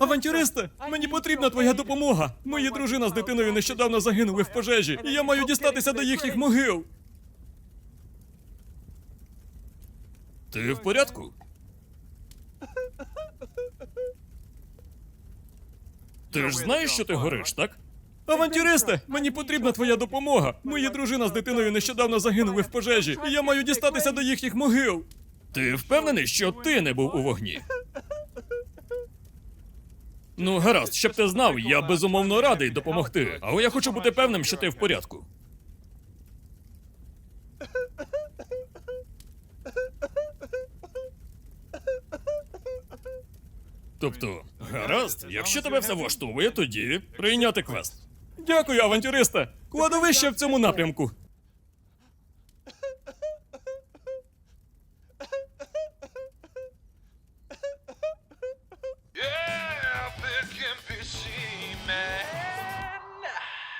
Авантюристи, мені потрібна твоя допомога. Моя дружина з дитиною нещодавно загинули в пожежі, і я маю дістатися до їхніх могил. Ти в порядку? Ти ж знаєш, що ти гориш, так? Авантюристи, мені потрібна твоя допомога. Моя дружина з дитиною нещодавно загинули в пожежі, і я маю дістатися до їхніх могил. Ти впевнений, що ти не був у вогні? Ну, гаразд, щоб ти знав, я безумовно радий допомогти, але я хочу бути певним, що ти в порядку. Тобто, гаразд, якщо тебе все влаштовує, тоді прийняти квест. Дякую, авантюристе. Кладовище в цьому напрямку.